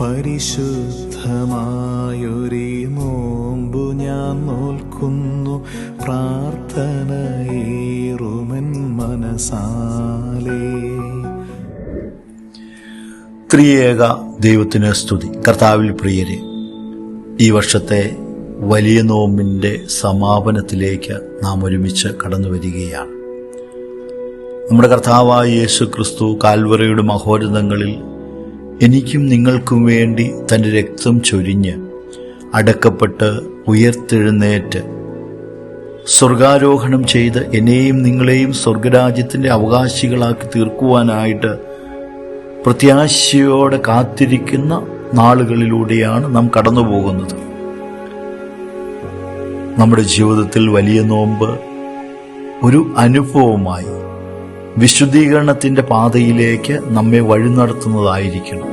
പരിശുദ്ധമായൊരു നോമ്പു ഞാൻ നോൽക്കുന്നു. പ്രാർത്ഥനയേറുമൻ മനസാലേ. ത്രിയേക ദൈവത്തിന് സ്തുതി. കർത്താവിൽ പ്രിയരെ ഈ വർഷത്തെ വലിയ നോമ്പിന്റെ സമാപനത്തിലേക്ക് നാം ഒരുമിച്ച് കടന്നു വരികയാണ്. നമ്മുടെ കർത്താവായ യേശു ക്രിസ്തു കാൽവറയുടെ മഹോരതങ്ങളിൽ എനിക്കും നിങ്ങൾക്കും വേണ്ടി തന്റെ രക്തം ചൊരിഞ്ഞ് അടക്കപ്പെട്ട് ഉയർത്തെഴുന്നേറ്റ് സ്വർഗാരോഹണം ചെയ്ത് എന്നെയും നിങ്ങളെയും സ്വർഗരാജ്യത്തിന്റെ അവകാശികളാക്കി തീർക്കുവാനായിട്ട് പ്രത്യാശയോടെ കാത്തിരിക്കുന്ന നാളുകളിലൂടെയാണ് നാം കടന്നു പോകുന്നത് നമ്മുടെ ജീവിതത്തിൽ വലിയ നോമ്പ് ഒരു അനുഭവമായി വിശുദ്ധീകരണത്തിന്റെ പാതയിലേക്ക് നമ്മെ വഴി നടത്തുന്നതായിരിക്കണം.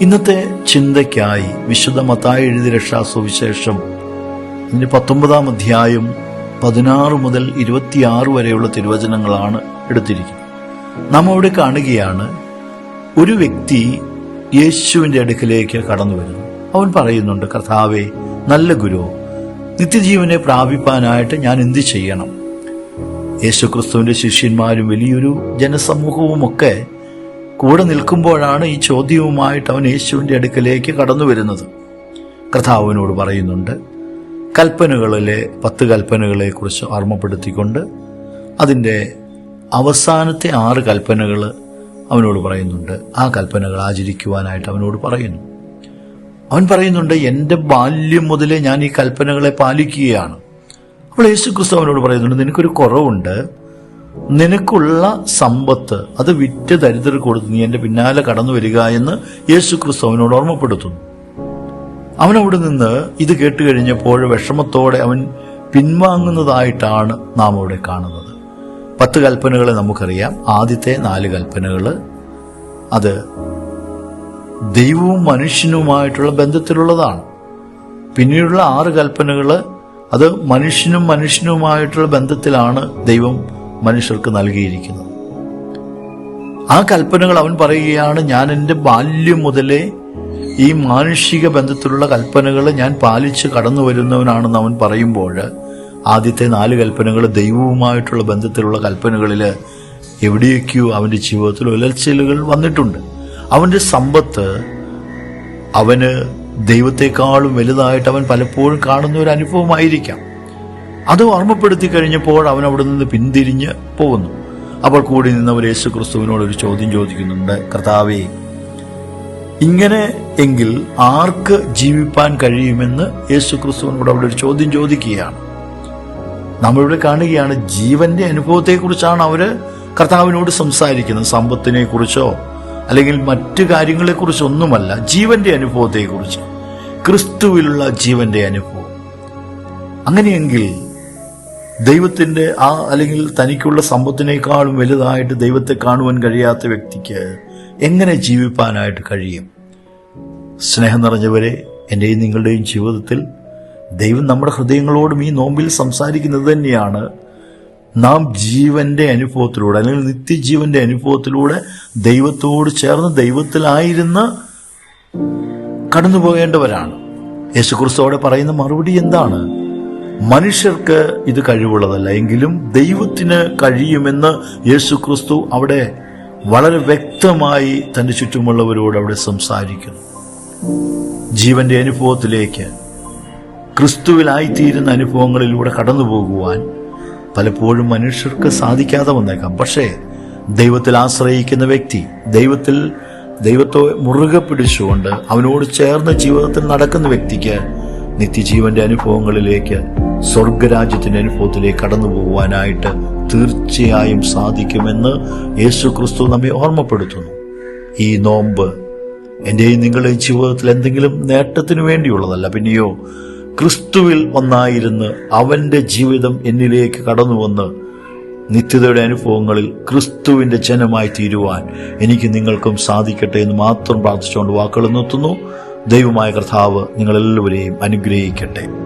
ഇന്നത്തെ ചിന്തയ്ക്കായി വിശുദ്ധ മത്തായി എഴുതി രക്ഷാസുവിശേഷം ഇതിന്റെ പത്തൊമ്പതാം അധ്യായം പതിനാറ് മുതൽ ഇരുപത്തിയാറ് വരെയുള്ള തിരുവചനങ്ങളാണ് എടുത്തിരിക്കുന്നത്. നാം അവിടെ കാണുകയാണ് ഒരു വ്യക്തി യേശുവിന്റെ അടുക്കിലേക്ക് കടന്നു വരുന്നു. അവൻ പറയുന്നുണ്ട് കർത്താവേ നല്ല ഗുരു നിത്യജീവനെ പ്രാപിപ്പാനായിട്ട് ഞാൻ എന്ത് ചെയ്യണം? യേശുക്രിസ്തുവിന്റെ ശിഷ്യന്മാരും വലിയൊരു ജനസമൂഹവുമൊക്കെ കൂടെ നിൽക്കുമ്പോഴാണ് ഈ ചോദ്യവുമായിട്ട് അവൻ യേശുവിന്റെ അടുക്കലേക്ക് കടന്നു വരുന്നത്. കർത്താവിനോട് പറയുന്നുണ്ട് കൽപ്പനകളിലെ പത്ത് കൽപ്പനകളെക്കുറിച്ച് ഓർമ്മപ്പെടുത്തിക്കൊണ്ട് അതിന്റെ അവസാനത്തെ ആറ് കൽപ്പനകൾ അവനോട് പറയുന്നുണ്ട്. ആ കൽപ്പനകൾ ആചരിക്കുവാനായിട്ട് അവനോട് പറയുന്നു. അവൻ പറയുന്നുണ്ട് എന്റെ ബാല്യം മുതലേ ഞാൻ ഈ കൽപ്പനകളെ പാലിക്കുകയാണ്. അപ്പോൾ യേശു ക്രിസ്തു അവനോട് പറയുന്നുണ്ട് നിനക്കൊരു കുറവുണ്ട്. നിനക്കുള്ള സമ്പത്ത് അത് വിറ്റ് ദരിദ്രർ കൊടുത്ത് നീ എന്റെ പിന്നാലെ കടന്നു വരിക എന്ന് യേശു ക്രിസ്തു അവനോട് ഓർമ്മപ്പെടുത്തുന്നു. അവൻ അവിടെ നിന്ന് ഇത് കേട്ട് കഴിഞ്ഞപ്പോൾ വിഷമത്തോടെ അവൻ പിൻവാങ്ങുന്നതായിട്ടാണ് നാം അവിടെ കാണുന്നത്. പത്ത് കൽപ്പനകൾ നമുക്കറിയാം. ആദ്യത്തെ നാല് കൽപ്പനകൾ അത് ദൈവവും മനുഷ്യനുമായിട്ടുള്ള ബന്ധത്തിലുള്ളതാണ്. പിന്നീടുള്ള ആറ് കൽപ്പനകൾ അത് മനുഷ്യനും മനുഷ്യനുമായിട്ടുള്ള ബന്ധത്തിലാണ് ദൈവം മനുഷ്യർക്ക് നൽകിയിരിക്കുന്നത്. ആ കൽപ്പനകൾ അവൻ പറയുകയാണ് ഞാൻ എന്റെ ബാല്യം മുതലേ ഈ മാനുഷിക ബന്ധത്തിലുള്ള കൽപ്പനകൾ ഞാൻ പാലിച്ച് കടന്നു വരുന്നവനാണെന്ന് അവൻ പറയുമ്പോൾ ആദ്യത്തെ നാല് കൽപ്പനകൾ ദൈവവുമായിട്ടുള്ള ബന്ധത്തിലുള്ള കൽപ്പനകളിൽ എവിടെയൊക്കെയോ അവന്റെ ജീവിതത്തിൽ ഉലച്ചിലുകൾ വന്നിട്ടുണ്ട്. അവന്റെ സമ്പത്ത് അവന് ദൈവത്തെക്കാളും വലുതായിട്ട് അവൻ പലപ്പോഴും കാണുന്ന ഒരു അനുഭവമായിരിക്കാം. അത് ഓർമ്മപ്പെടുത്തി കഴിഞ്ഞപ്പോൾ അവൻ അവിടെ നിന്ന് പിന്തിരിഞ്ഞ് പോകുന്നു. അപ്പോൾ കൂടി നിന്നവർ യേശു ക്രിസ്തുവിനോട് ഒരു ചോദ്യം ചോദിക്കുന്നുണ്ട്. കർത്താവേ ഇങ്ങനെ എങ്കിൽ ആർക്ക് ജീവിപ്പാൻ കഴിയുമെന്ന് യേശു ക്രിസ്തുവിനോട് അവിടെ ഒരു ചോദ്യം ചോദിക്കുകയാണ്. നമ്മളിവിടെ കാണുകയാണ് ജീവന്റെ അനുഭവത്തെക്കുറിച്ചാണ് അവർ കർത്താവിനോട് സംസാരിക്കുന്നത്. സമ്പത്തിനെ കുറിച്ചോ അല്ലെങ്കിൽ മറ്റു കാര്യങ്ങളെക്കുറിച്ചൊന്നുമല്ല ജീവന്റെ അനുഭവത്തെക്കുറിച്ച്. ക്രിസ്തുവിലുള്ള ജീവന്റെ അനുഭവം. അങ്ങനെയെങ്കിൽ ദൈവത്തിന്റെ ആ അല്ലെങ്കിൽ തനിക്കുള്ള സമ്പത്തിനേക്കാളും വലുതായിട്ട് ദൈവത്തെ കാണുവാൻ കഴിയാത്ത വ്യക്തിക്ക് എങ്ങനെ ജീവിപ്പാനായിട്ട് കഴിയും? സ്നേഹം നിറഞ്ഞവരെ എന്റെയും നിങ്ങളുടെയും ജീവിതത്തിൽ ദൈവം നമ്മുടെ ഹൃദയങ്ങളോടും ഈ നോമ്പിൽ സംസാരിക്കുന്നത് തന്നെയാണ് നാം ജീവന്റെ അനുഭവത്തിലൂടെ അല്ലെങ്കിൽ നിത്യജീവന്റെ അനുഭവത്തിലൂടെ ദൈവത്തോട് ചേർന്ന് ദൈവത്തിലായിരുന്ന് കടന്നുപോകേണ്ടവരാണ്. യേശുക്രിസ്തോടെ പറയുന്ന മറുപടി എന്താണ്? മനുഷ്യർക്ക് ഇത് കഴിവുള്ളതല്ല എങ്കിലും ദൈവത്തിന് കഴിയുമെന്ന് യേശുക്രിസ്തു അവിടെ വളരെ വ്യക്തമായി തന്റെ ചുറ്റുമുള്ളവരോട് അവിടെ സംസാരിക്കുന്നു. ജീവന്റെ അനുഭവത്തിലേക്ക് ക്രിസ്തുവിലായിത്തീരുന്ന അനുഭവങ്ങളിലൂടെ കടന്നു പോകുവാൻ പലപ്പോഴും മനുഷ്യർക്ക് സാധിക്കാതെ വന്നേക്കാം. പക്ഷേ ദൈവത്തിൽ ആശ്രയിക്കുന്ന വ്യക്തി ദൈവത്തിൽ ദൈവത്തെ മുറുകെ പിടിച്ചുകൊണ്ട് അവനോട് ചേർന്ന് ജീവിതത്തിൽ നടക്കുന്ന വ്യക്തിക്ക് നിത്യജീവന്റെ അനുഭവങ്ങളിലേക്ക് സ്വർഗരാജ്യത്തിന്റെ അനുഭവത്തിലേക്ക് കടന്നു പോകുവാനായിട്ട് തീർച്ചയായും സാധിക്കുമെന്ന് യേശു ക്രിസ്തു നമ്മെ ഓർമ്മപ്പെടുത്തുന്നു. ഈ നോമ്പ് എന്റെയും നിങ്ങളുടെയും ജീവിതത്തിൽ എന്തെങ്കിലും നേട്ടത്തിനു വേണ്ടിയുള്ളതല്ല. പിന്നെയോ ക്രിസ്തുവിൽ ഒന്നായിരുന്ന് അവന്റെ ജീവിതം എന്നിലേക്ക് കടന്നു വന്ന് നിത്യതയുടെ അനുഭവങ്ങളിൽ ക്രിസ്തുവിന്റെ ജനമായി തീരുവാൻ എനിക്ക് നിങ്ങൾക്കും സാധിക്കട്ടെ എന്ന് മാത്രം പ്രാർത്ഥിച്ചുകൊണ്ട് വാക്കുകൾ നിർത്തുന്നു. ദൈവമായ കർത്താവ് നിങ്ങളെല്ലാവരെയും അനുഗ്രഹിക്കട്ടെ.